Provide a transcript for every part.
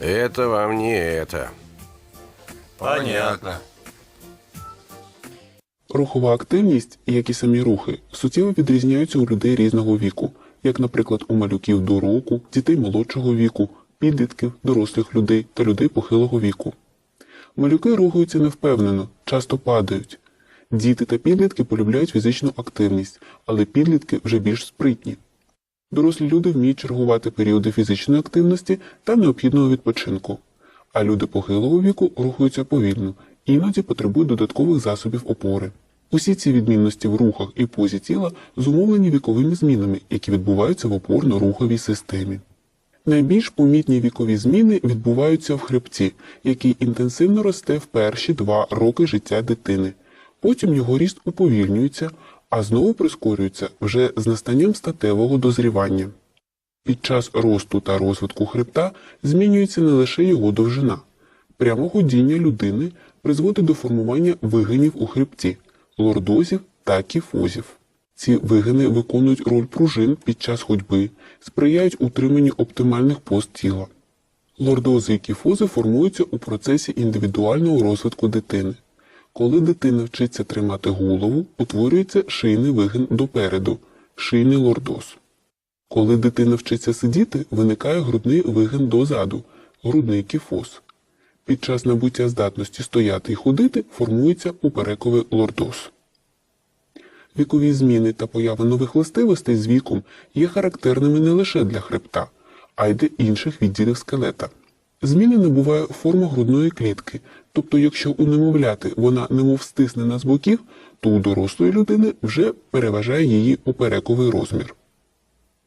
Это вам не это. Понятно. Рухова активність, як і самі рухи, суттєво відрізняються у людей різного віку, як, наприклад, у малюків до року, дітей молодшого віку, підлітків, дорослих людей та людей похилого віку. Малюки рухаються невпевнено, часто падають. Діти та підлітки полюбляють фізичну активність, але підлітки вже більш спритні. Дорослі люди вміють чергувати періоди фізичної активності та необхідного відпочинку, а люди похилого віку рухаються повільно, іноді потребують додаткових засобів опори. Усі ці відмінності в рухах і позі тіла зумовлені віковими змінами, які відбуваються в опорно-руховій системі. Найбільш помітні вікові зміни відбуваються в хребті, який інтенсивно росте в перші два роки життя дитини. Потім його ріст уповільнюється, а знову прискорюється вже з настанням статевого дозрівання. Під час росту та розвитку хребта змінюється не лише його довжина. Прямо ходіння людини призводить до формування вигинів у хребті, лордозів та кіфозів. Ці вигини виконують роль пружин під час ходьби, сприяють утриманню оптимальних поз тіла. Лордози і кіфози формуються у процесі індивідуального розвитку дитини. Коли дитина вчиться тримати голову, утворюється шийний вигин допереду, шийний лордоз. Коли дитина вчиться сидіти, виникає грудний вигин дозаду, грудний кіфоз. Під час набуття здатності стояти і ходити формується поперековий лордоз. Вікові зміни та поява нових властивостей з віком є характерними не лише для хребта, а й для інших відділів скелета. Зміни набуває форма грудної клітки, тобто якщо у немовляти вона немов стиснена з боків, то у дорослої людини вже переважає її поперековий розмір.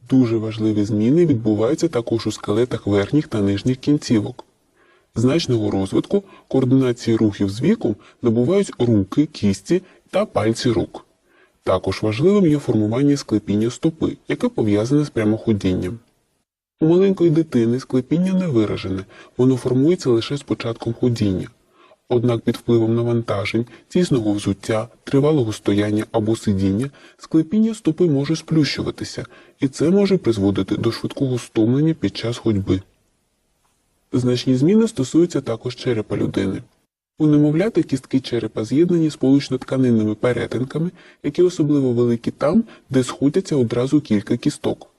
Дуже важливі зміни відбуваються також у скелетах верхніх та нижніх кінцівок. Значного розвитку координації рухів з віком набувають руки, кісті та пальці рук. Також важливим є формування склепіння стопи, яке пов'язане з прямоходінням. У маленької дитини склепіння не виражене, воно формується лише з початком ходіння. Однак під впливом навантажень, тісного взуття, тривалого стояння або сидіння склепіння стопи може сплющуватися, і це може призводити до швидкого стомлення під час ходьби. Значні зміни стосуються також черепа людини. У немовляти кістки черепа з'єднані з получно-тканинними перетинками, які особливо великі там, де сходяться одразу кілька кісток.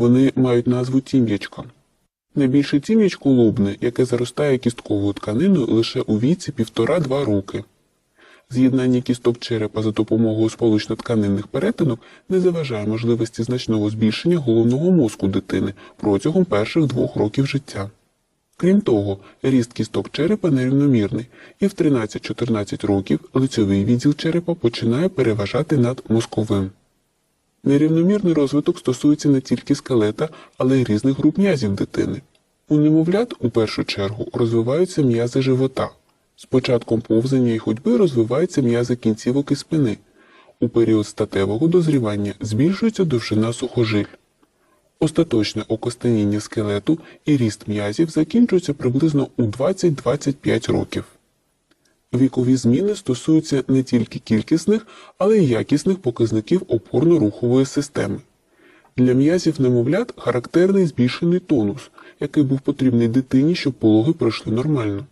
Вони мають назву тім'ячка. Найбільше тім'ячко лобне, яке заростає кістковою тканиною лише у віці 1,5-2 роки. З'єднання кісток черепа за допомогою сполучно-тканинних перетинок не заважає можливості значного збільшення головного мозку дитини протягом перших двох років життя. Крім того, ріст кісток черепа нерівномірний, і в 13-14 років лицьовий відділ черепа починає переважати над мозковим. Нерівномірний розвиток стосується не тільки скелета, але й різних груп м'язів дитини. У немовлят у першу чергу розвиваються м'язи живота. З початком повзання і ходьби розвиваються м'язи кінцівок і спини. У період статевого дозрівання збільшується довжина сухожиль. Остаточне окостеніння скелету і ріст м'язів закінчується приблизно у 20-25 років. Вікові зміни стосуються не тільки кількісних, але й якісних показників опорно-рухової системи. Для м'язів немовлят характерний збільшений тонус, який був потрібний дитині, щоб пологи пройшли нормально.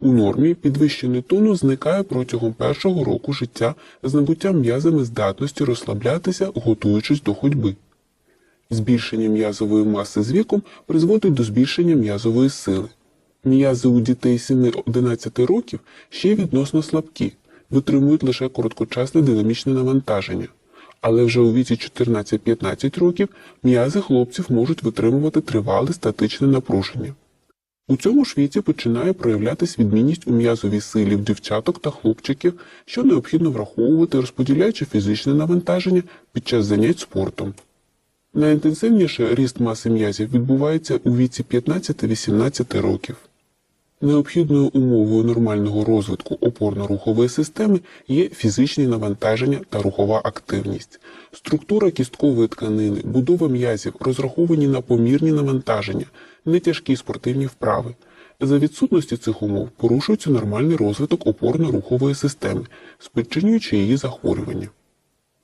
У нормі підвищений тонус зникає протягом першого року життя з набуттям м'язами здатності розслаблятися, готуючись до ходьби. Збільшення м'язової маси з віком призводить до збільшення м'язової сили. М'язи у дітей 7-11 років ще відносно слабкі, витримують лише короткочасне динамічне навантаження. Але вже у віці 14-15 років м'язи хлопців можуть витримувати тривале статичне напруження. У цьому ж віці починає проявлятись відмінність у м'язовій силі в дівчаток та хлопчиків, що необхідно враховувати, розподіляючи фізичне навантаження під час занять спортом. Найінтенсивніше ріст маси м'язів відбувається у віці 15-18 років. Необхідною умовою нормального розвитку опорно-рухової системи є фізичні навантаження та рухова активність. Структура кісткової тканини, будова м'язів розраховані на помірні навантаження, не тяжкі спортивні вправи. За відсутності цих умов порушується нормальний розвиток опорно-рухової системи, спричинюючи її захворювання.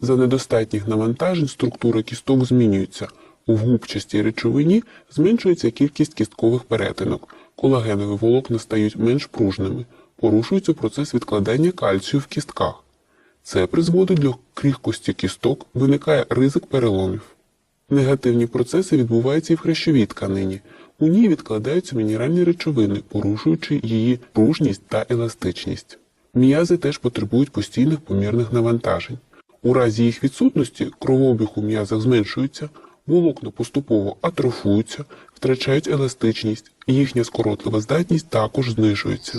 За недостатніх навантажень структура кісток змінюється. У губчастій речовині зменшується кількість кісткових перетинок, Колагенові волокна стають менш пружними, порушується процес відкладання кальцію в кістках. Це призводить до крихкості кісток, виникає ризик переломів. Негативні процеси відбуваються і в хрящовій тканині. У ній відкладаються мінеральні речовини, порушуючи її пружність та еластичність. М'язи теж потребують постійних помірних навантажень. У разі їх відсутності кровообіг у м'язах зменшується, волокна поступово атрофуються, втрачають еластичність, і їхня скоротлива здатність також знижується.